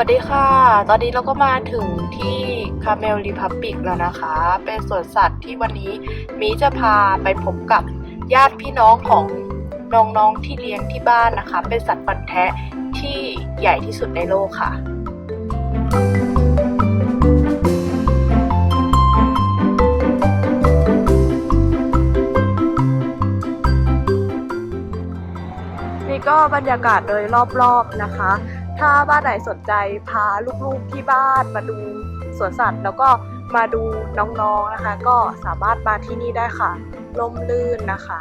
วัสดีค่ะ ตอนนี้เราก็มาถึงที่คาเมลรีพับบิกแล้วนะคะ เป็นสวนสัตว์ที่วันนี้มีจะพาไปพบกับญาติพี่น้องของน้องๆที่เลี้ยงที่บ้านนะคะ เป็นสัตว์ปันแทะที่ใหญ่ที่สุดในโลกค่ะนี่ก็บรรยากาศโดยรอบๆนะคะ ถ้าบ้านไหนสนใจพาลูกๆที่บ้านมาดูสวนสัตว์ แล้วก็มาดูน้องๆนะคะ ก็สามารถมาที่นี่ได้ค่ะลมลื่นนะคะ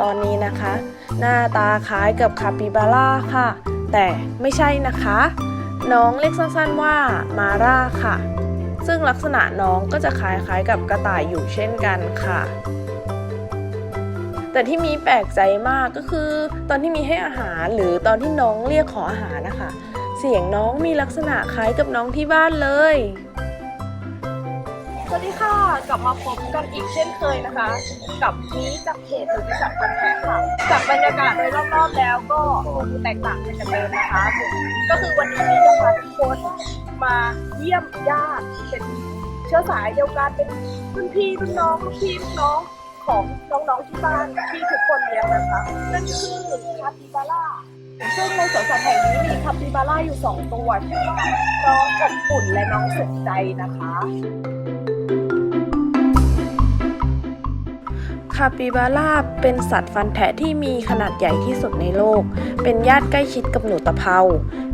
ตอนนี้นะคะ หน้าตาคล้ายกับคาปิบาร่าค่ะ แต่ไม่ใช่นะคะ น้องเรียกสั้นๆว่ามาร่าค่ะ ซึ่งลักษณะน้องก็จะคล้ายๆกับกระต่ายอยู่เช่นกันค่ะ แต่ที่มีแปลกใจมากก็คือ ตอนที่มีให้อาหารหรือตอนที่น้องเรียกขออาหารนะคะ เสียงน้องมีลักษณะคล้ายกับน้องที่บ้านเลย สวัสดีค่ะ กลับมาพบกันอีกเช่นเคยนะคะ กับนี้จากเพจหรือจากคนแพ้ค่ะจากบรรยากาศโดยรอบๆแล้วก็แตกต่างกันจากเดิมนะคะ ก็คือวันนี้นี้จะพาทุกคนมาเยี่ยมญาติเป็นเชื้อสายเดียวกันเป็นรุ่นพี่รุ่นน้องรุ่นพี่รุ่นน้องของน้องๆที่บ้านที่ทุกคนเลี้ยงนะคะ นั่นคือคาปิบาร่าซึ่งในสวนสัตว์แห่งนี้มีคาปิบาร่าอยู่สองตัวชื่อว่าน้องอบอุ่นและน้องสุขใจนะคะ คาปิบาร่าเป็นสัตว์ฟันแทะที่มีขนาดใหญ่ที่สุดในโลก เป็นญาติใกล้ชิดกับหนูตะเภา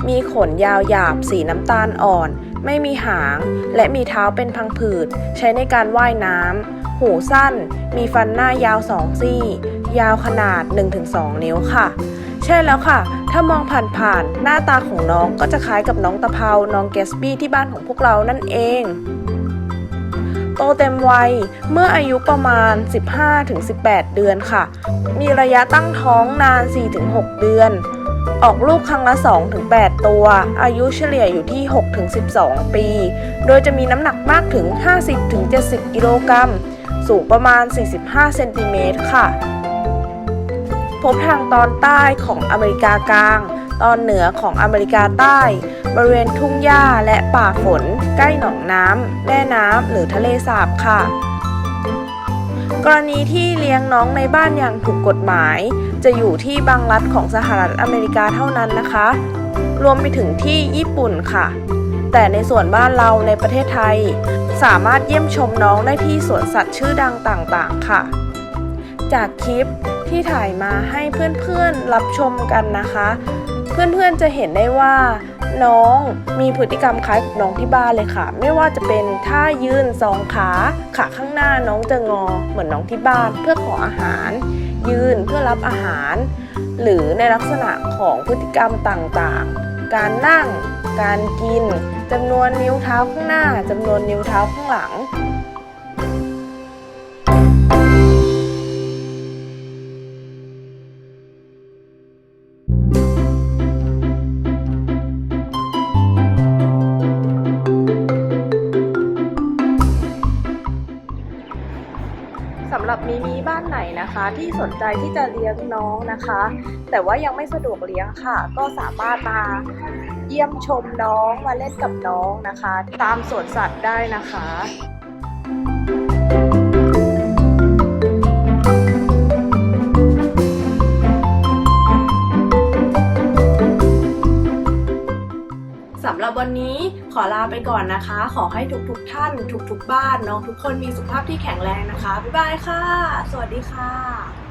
มีขนยาวหยาบสีน้ำตาลอ่อน ไม่มีหาง และมีเท้าเป็นพังผืด ใช้ในการว่ายน้ำ หูสั้น มีฟันหน้ายาวสองซี่ ยาวขนาด 1-2 นิ้วค่ะ ใช่แล้วค่ะ ถ้ามองผ่านๆ หน้าตาของน้องก็จะคล้ายกับน้องตะเภา น้องแกสบี้ที่บ้านของพวกเรานั่นเอง ตเต็มวัยเมื่ออายุประมาณ 15-18 เดือนค่ะ มีระยะตั้งท้องนาน 4-6 เดือน ออกลูกครั้งละ 2-8 ตัว อายุเฉลี่ยอยู่ที่ 6-12 ปี โดยจะมีน้ำหนักมากถึง 50-70 กิโลกรัม สูงประมาณ 45 เซนติเมตรค่ะ พบทางตอนใต้ของอเมริกากลาง ตอนเหนือของอเมริกาใต้ บริเวณทุ่งหญ้าและป่าฝน ใกล้หนองน้ำแม่น้ำหรือทะเลสาบค่ะ กรณีที่เลี้ยงน้องในบ้านอย่างถูกกฎหมาย จะอยู่ที่บางรัฐของสหรัฐอเมริกาเท่านั้นนะคะ รวมไปถึงที่ญี่ปุ่นค่ะแต่ในส่วนบ้านเราในประเทศไทย สามารถเยี่ยมชมน้องได้ที่สวนสัตว์ชื่อดังต่างๆ ค่ะ จากคลิปที่ถ่ายมาให้เพื่อนๆรับชมกันนะคะ เพื่อนๆจะเห็นได้ว่าน้องมีพฤติกรรมคล้ายกับน้องที่บ้านเลยค่ะ ไม่ว่าจะเป็นท่ายืนสองขาขาข้างหน้าน้องจะงอเหมือนน้องที่บ้าน เพื่อขออาหาร ยืนเพื่อรับอาหาร หรือในลักษณะของพฤติกรรมต่างๆ การนั่ง การกินจำนวนนิ้วเท้าข้างหน้าจำนวนนิ้วเท้าข้างหลัง มีบ้านไหนนะคะ ที่สนใจที่จะเลี้ยงน้องนะคะ แต่ว่ายังไม่สะดวกเลี้ยงค่ะ ก็สามารถมาเยี่ยมชมน้องมาเล่นกับน้องนะคะ ตามสวนสัตว์ได้นะคะ วันนี้ขอลาไปก่อนนะคะ ขอให้ทุกๆทท่าน ทุกๆบ้านน้องทุกคนมีสุขภาพที่แข็งแรงนะคะ บ๊ายบายค่ะ สวัสดีค่ะ